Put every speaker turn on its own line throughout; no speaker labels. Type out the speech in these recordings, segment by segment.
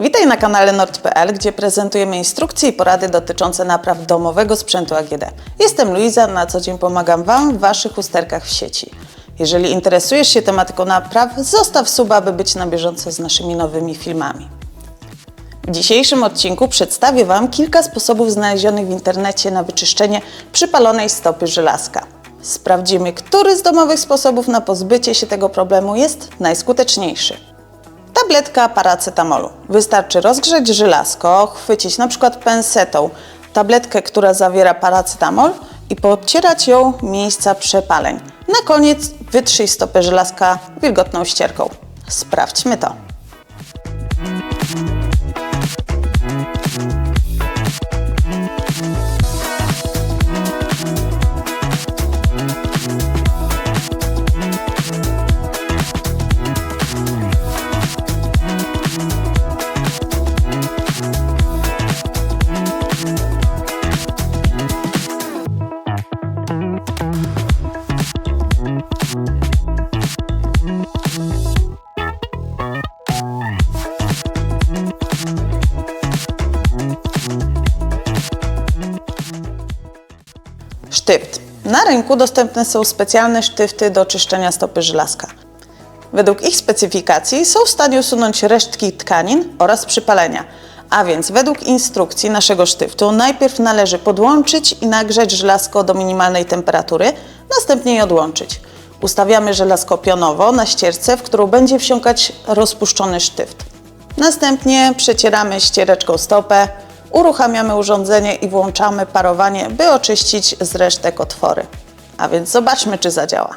Witaj na kanale nord.pl, gdzie prezentujemy instrukcje i porady dotyczące napraw domowego sprzętu AGD. Jestem Luiza, na co dzień pomagam Wam w Waszych usterkach w sieci. Jeżeli interesujesz się tematyką napraw, zostaw suba, by być na bieżąco z naszymi nowymi filmami. W dzisiejszym odcinku przedstawię Wam kilka sposobów znalezionych w internecie na wyczyszczenie przypalonej stopy żelazka. Sprawdzimy, który z domowych sposobów na pozbycie się tego problemu jest najskuteczniejszy. Tabletka paracetamolu. Wystarczy rozgrzać żelazko, chwycić na przykład pensetą tabletkę, która zawiera paracetamol i podcierać ją miejsca przepaleń. Na koniec wytrzyj stopę żelazka wilgotną ścierką. Sprawdźmy to. Sztyft. Na rynku dostępne są specjalne sztyfty do czyszczenia stopy żelazka. Według ich specyfikacji są w stanie usunąć resztki tkanin oraz przypalenia. A więc według instrukcji naszego sztyftu najpierw należy podłączyć i nagrzać żelazko do minimalnej temperatury, następnie je odłączyć. Ustawiamy żelazko pionowo na ścierce, w którą będzie wsiąkać rozpuszczony sztyft. Następnie przecieramy ściereczką stopę, uruchamiamy urządzenie i włączamy parowanie, by oczyścić z resztek otwory. A więc zobaczmy, czy zadziała.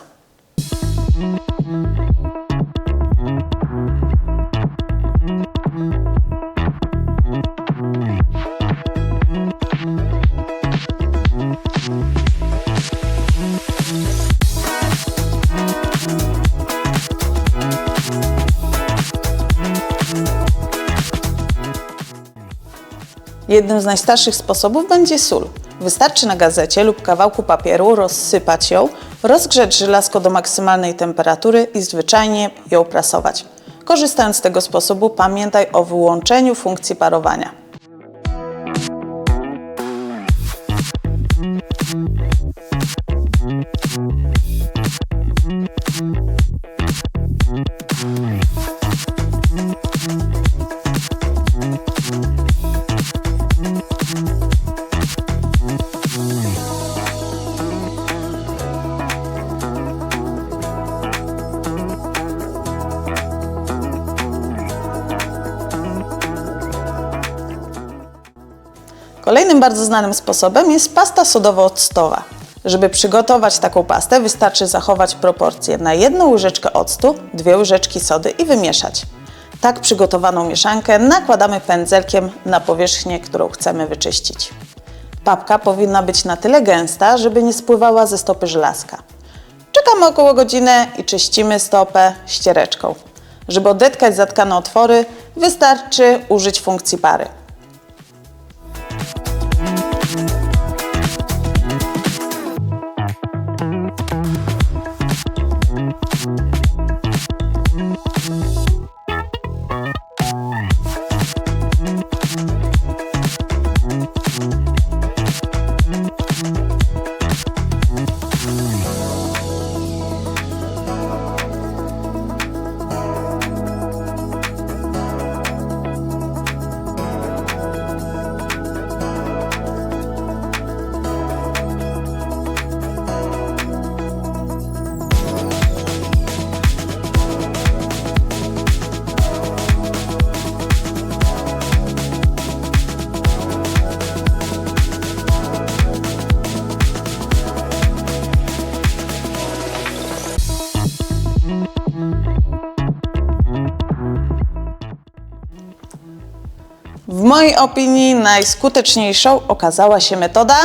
Jednym z najstarszych sposobów będzie sól. Wystarczy na gazecie lub kawałku papieru rozsypać ją, rozgrzać żelazko do maksymalnej temperatury i zwyczajnie ją prasować. Korzystając z tego sposobu, pamiętaj o wyłączeniu funkcji parowania. Kolejnym bardzo znanym sposobem jest pasta sodowo-octowa. Żeby przygotować taką pastę, wystarczy zachować proporcje na jedną łyżeczkę octu, dwie łyżeczki sody i wymieszać. Tak przygotowaną mieszankę nakładamy pędzelkiem na powierzchnię, którą chcemy wyczyścić. Papka powinna być na tyle gęsta, żeby nie spływała ze stopy żelazka. Czekamy około godziny i czyścimy stopę ściereczką. Żeby odetkać zatkane otwory, wystarczy użyć funkcji pary. W mojej opinii najskuteczniejszą okazała się metoda